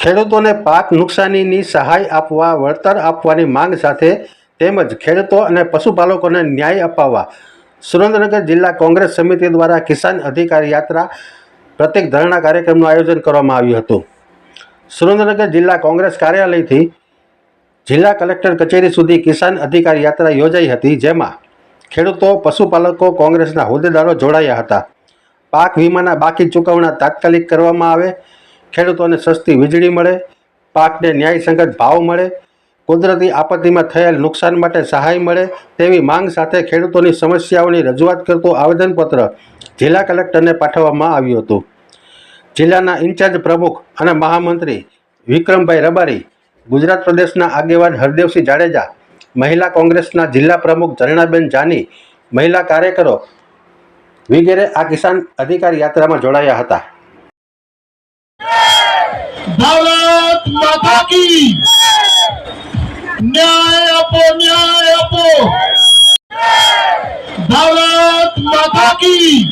ખેડૂતોને પાક નુકસાનીની સહાય આપવા, વળતર આપવાની માંગ સાથે તેમજ ખેડૂતો અને પશુપાલકોને ન્યાય અપાવવા. સુરેન્દ્રનગર જિલ્લા કોંગ્રેસ સમિતિ દ્વારા કિસાન અધિકાર યાત્રા પ્રત્યેક ધરણા કાર્યક્રમનું આયોજન કરવામાં આવ્યું હતું. સુરેન્દ્રનગર જિલ્લા કોંગ્રેસ કાર્યાલયથી જિલ્લા કલેક્ટર કચેરી સુધી કિસાન અધિકાર યાત્રા યોજાઈ હતી, જેમાં ખેડૂતો, પશુપાલકો કોંગ્રેસના હોદ્દેદારો જોડાયા હતા. પાક વીમાના બાકી ચૂકવણા તાત્કાલિક કરવામાં આવે ખેડૂતોને સસ્તી વીજળી મળે, પાકને ન્યાયસંગત ભાવ મળે, કુદરતી આપત્તિમાં થયેલ નુકસાન માટે સહાય મળે તેવી માંગ સાથે ખેડૂતોની સમસ્યાઓની રજૂઆત કરતું આવેદનપત્ર જિલ્લા કલેક્ટરને પાઠવવામાં આવ્યું હતું. જિલ્લાના ઇન્ચાર્જ પ્રમુખ અને મહામંત્રી વિક્રમભાઈ રબારી, ગુજરાત પ્રદેશના આગેવાન હરદેવસિંહ જાડેજા, મહિલા કોંગ્રેસના જિલ્લા પ્રમુખ ઝરણાબેન જાની, મહિલા કાર્યકરો વગેરે આ કિસાન અધિકાર યાત્રામાં જોડાયા હતા. ભારત માતા કી. ન્યાય આપો ન્યાય આપો. ભારત માતા કી.